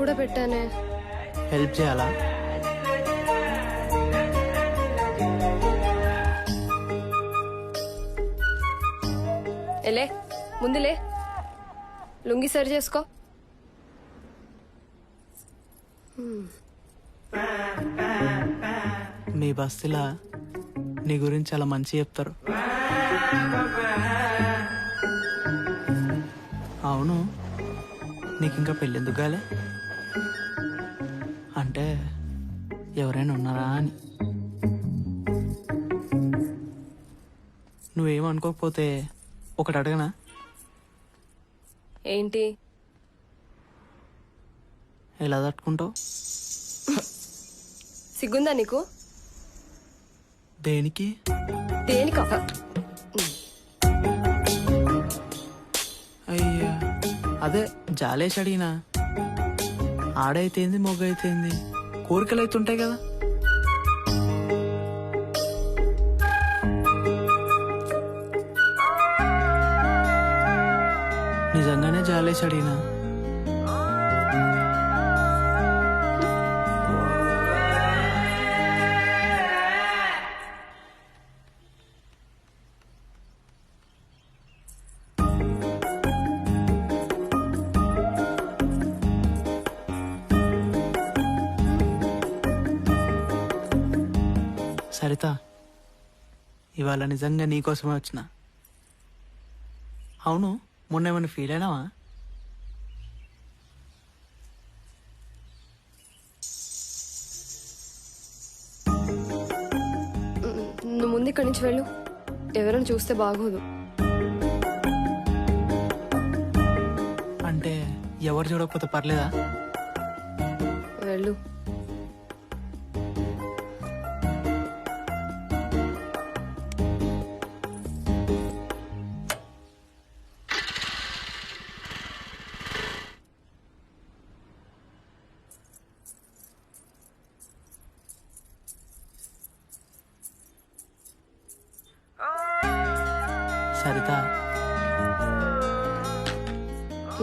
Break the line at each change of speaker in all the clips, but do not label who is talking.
కూడా పెట్టానే.
హెల్ప్ చేయాలా?
ఎలే ముందులే లుంగి సరి చేసుకో.
మీ బస్తీలా నీ గురించి చాలా మంచి చెప్తారు. అవును నీకు ఇంకా పెళ్ళెందుకు కాలే? అంటే ఎవరైనా ఉన్నారా అని. నువ్వేమనుకోకపోతే ఒకటి అడగనా?
ఏంటి?
ఎలా తట్టుకుంటావు?
సిగ్గుందా నీకు?
దేనికి?
దేనికా?
అయ్యా అదే జాలేసి అడిగినా. ఆడైతేంది మొగ్గ అయితేంది కోరికలు అయితే ఉంటాయి కదా. నిజంగానే జాలేసి అడిగినా సరిత ఇవాళ నిజంగా నీకోసమే వచ్చిన. అవును మొన్న ఏమైనా ఫీల్ అయినావా?
నువ్వు ముందు ఇక్కడి నుంచి వెళ్ళు. ఎవరైనా చూస్తే బాగోదు.
అంటే ఎవరు చూడకపోతే పర్లేదా?
వెళ్ళు.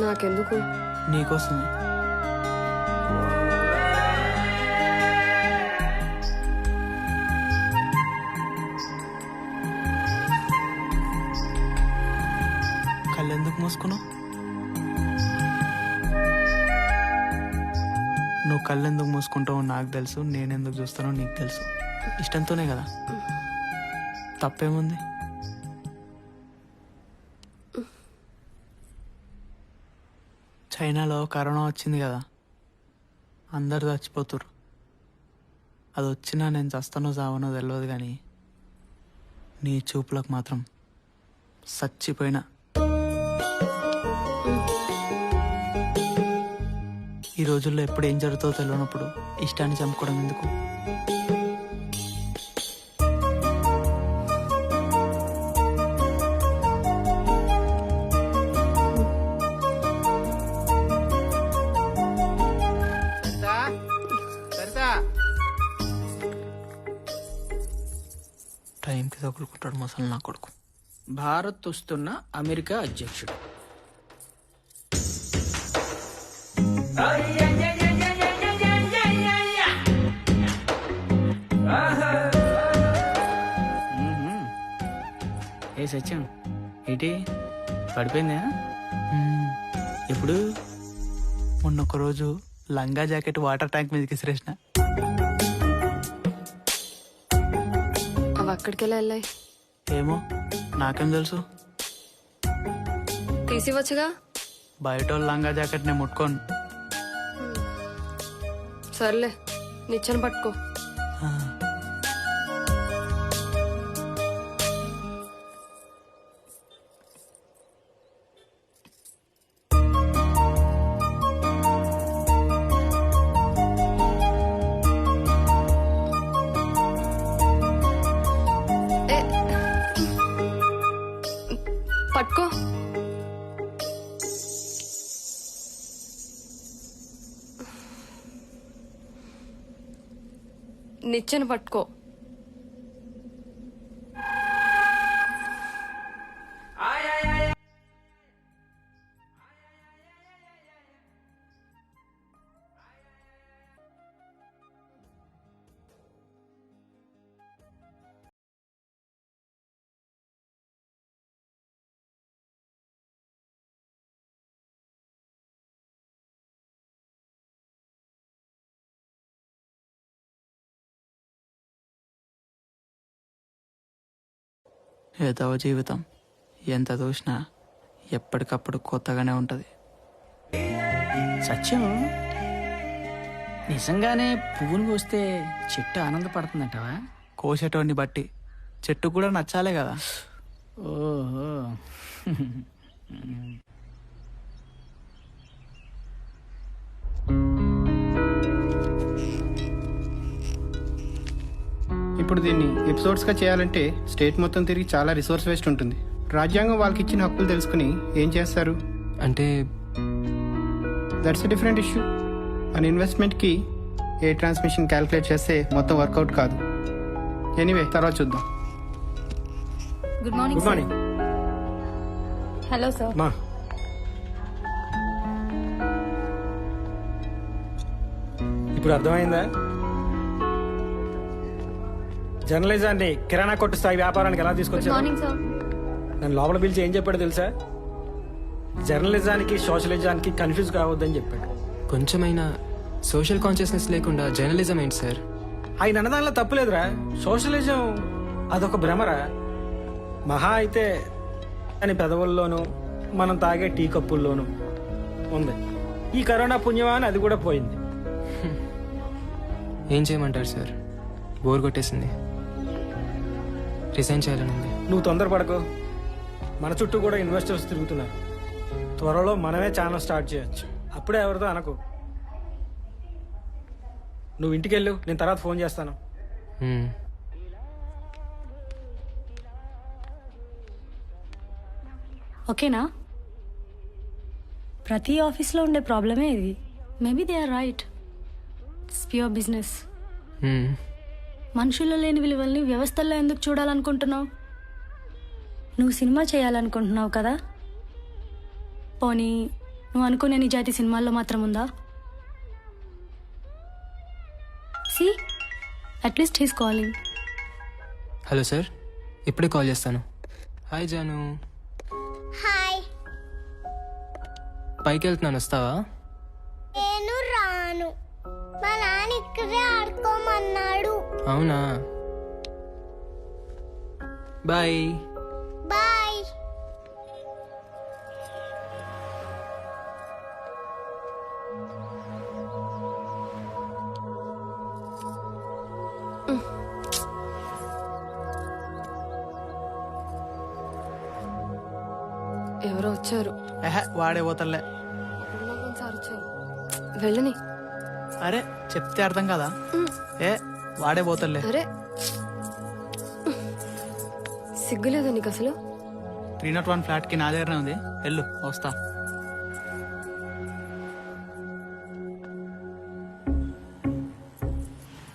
నాకెందుకు?
నీకోసమే. కళ్ళెందుకు మూసుకున్నావు? నువ్వు కళ్ళెందుకు మూసుకుంటావో నాకు తెలుసు నేనెందుకు చూస్తానో నీకు తెలుసు. ఇష్టంతోనే కదా. తప్పేముంది? చైనాలో కరోనా వచ్చింది కదా. అందరు చచ్చిపోతురు అది వచ్చినా నేను చస్తానో చావనో తెలియదు కానీ నీ చూపులకు మాత్రం చచ్చిపోయినా. ఈ రోజుల్లో ఎప్పుడు ఏం జరుగుతుందో తెలియనప్పుడు ఇష్టాన్ని చంపుకోవడం ఎందుకు? టైంకి తగులుకుంటాడు మసలు నా కొడుకు.
భారత్ వస్తున్న అమెరికా అధ్యక్షుడు. మ్మ్. ఏ సత్యం ఏంటి? పడిపోయిందా?
మ్మ్.
ఎప్పుడు?
మొన్న ఒక రోజు లంగా జాకెట్ వాటర్ ట్యాంక్ మీదకి విసిరేసిన.
అక్కడికి వెళ్ళి వెళ్ళాయి?
ఏమో నాకేం తెలుసు.
తీసివచ్చుగా
బయట లంగా జాకెట్ నేను ముట్టుకోను.
సర్లే నిచ్చెన పట్టుకో. నిచ్చెన పట్టుకో.
ఏదో జీవితం. ఎంత చూసినా ఎప్పటికప్పుడు కొత్తగానే ఉంటుంది.
సత్యం నిజంగానే పువ్వును కోస్తే చెట్టు ఆనందపడుతుందంటవా?
కోసేటోడిని బట్టి చెట్టు కూడా నచ్చాలే కదా.
ఓహో.
ఇప్పుడు దీన్ని ఎపిసోడ్స్గా చేయాలంటే స్టేట్ మొత్తం తిరిగి చాలా రిసోర్స్ వేస్ట్ ఉంటుంది. రాజ్యాంగం వాళ్ళకి ఇచ్చిన హక్కులు తెలుసుకుని ఏం చేస్తారు?
అంటే
దట్స్ ఎ డిఫరెంట్ ఇష్యూ మన ఇన్వెస్ట్మెంట్కి ఏ ట్రాన్స్మిషన్ క్యాలిక్యులేట్ చేస్తే మొత్తం వర్కౌట్ కాదు. ఎనీవే తర్వాత చూద్దాం.
Good morning
good morning
hello sir
మా ఇప్పుడు అర్థమైందా? జర్నలిజాన్ని కిరాణా కొట్టు స్థాయి వ్యాపారానికి ఎలా తీసుకొచ్చారు?
మార్నింగ్ సార్
నన్ను లోపల పిలిచి ఏం చెప్పాడు తెలుసా? జర్నలిజానికి సోషలిజానికి కన్ఫ్యూజ్ కావద్దని చెప్పాడు.
కొంచెమైనా సోషల్ కాన్షియస్నెస్ లేకుండా జర్నలిజం ఏంటి సార్?
ఆయన అన్నదానిలో తప్పులేదురా. సోషలిజం అదొక భ్రమరా. మహా అయితే అని పెదవుల్లోనూ మనం తాగే టీ కప్పుల్లోనూ ఉంది. ఈ కరోనా పుణ్యమా అని అది కూడా పోయింది.
ఏం చేయమంటారు సార్? బోర్ కొట్టేసింది. రిజైన్ చేయాలని ఉంది.
నువ్వు తొందరపడకు మన చుట్టూ కూడా ఇన్వెస్టర్స్ తిరుగుతున్నారు. త్వరలో మనమే ఛానల్ స్టార్ట్ చేయొచ్చు. అప్పుడే ఎవరితో అనకు. నువ్వు ఇంటికి వెళ్ళు నేను తర్వాత ఫోన్ చేస్తాను.
ఓకేనా? ప్రతి ఆఫీస్లో ఉండే ప్రాబ్లమే ఇది. Maybe they are right it's pure business. మనుషుల్లో లేని విలువల్ని వ్యవస్థల్లో ఎందుకు చూడాలనుకుంటున్నావు? నువ్వు సినిమా చేయాలనుకుంటున్నావు కదా? పోనీ నువ్వు అనుకునే నిజాయితీ సినిమాల్లో మాత్రం ఉందా? See at least he's calling.
Hello sir ఇప్పుడే కాల్ చేస్తాను. హాయ్ జాను.
హాయ్.
పైకి వెళ్తున్నాను వస్తావా?
నేను రాను. మా నాన్న ఇక్కడే ఆడుకోమన్నాడు.
అవునా? బాయ్.
బాయ్.
ఎవరో వచ్చారు.
ఏహే వాడే పోతలే.
వెళ్ళని.
అరే చెప్తే అర్థం కదా? ఏ వాడే పోతలే.
అరే. సిగ్గులేదా నీకు అసలు?
త్రీ నాట్ వన్ ఫ్లాట్కి నా దగ్గరనే ఉంది. వెళ్ళు వస్తా.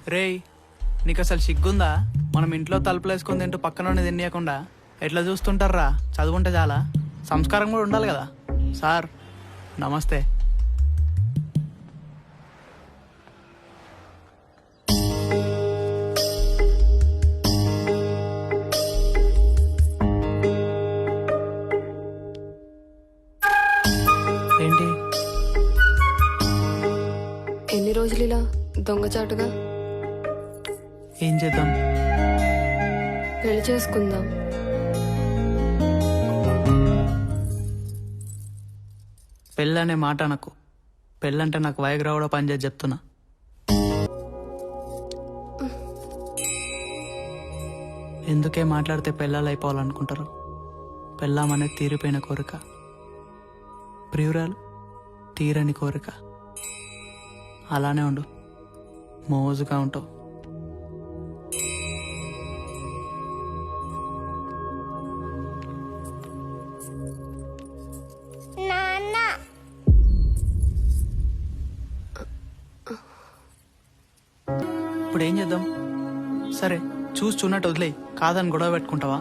రేయ్ నీకు అసలు సిగ్గుందా? మనం ఇంట్లో తలుపులు వేసుకొని తింటూ పక్కన తినేయకుండా ఎట్లా చూస్తుంటారా? చదువుంటే చాలా. సంస్కారం కూడా ఉండాలి కదా. సార్ నమస్తే.
ఎన్ని రోజులు ఇలా దొంగచాటుగా?
ఏం చేద్దాం?
పెళ్ళి చేసుకుందాం.
పెళ్ళనే మాట నాకు పెళ్ళంటే నాకు వైగ్రా కూడా పనిచేసి చెప్తున్నా. ఎందుకే మాట్లాడితే పెళ్ళాలు అయిపోవాలనుకుంటారు? పెళ్ళామనే తీరిపోయిన కోరిక. ప్రియురాలు తీరని కోరిక. అలానే ఉండు. మోజుగా ఉంటావు. ఇప్పుడు ఏం చేద్దాం? సరే చూసి చూన్నట్టు వదిలేయి. కాదని గొడవ పెట్టుకుంటావా?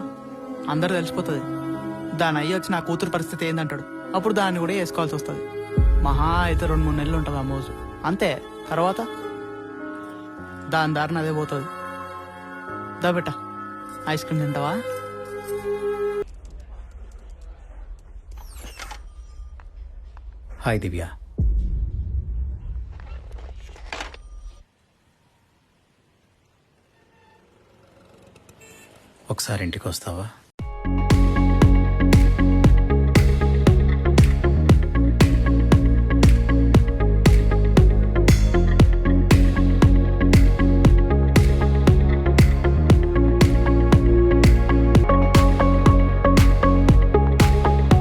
అందరూ తెలిసిపోతుంది. దాని అయ్యి వచ్చి నా కూతురు పరిస్థితి ఏందంటాడు. అప్పుడు దాన్ని కూడా వేసుకోవాల్సి వస్తుంది. మహా అయితే రెండు మూడు నెలలు ఉంటుంది ఆ మోజు. అంతే తర్వాత? దాని దారిని అదే పోతుంది. దా బెట్ట ఐస్ క్రీమ్ తింటావా?
హాయ్ దివ్య. ఒకసారి ఇంటికి వస్తావా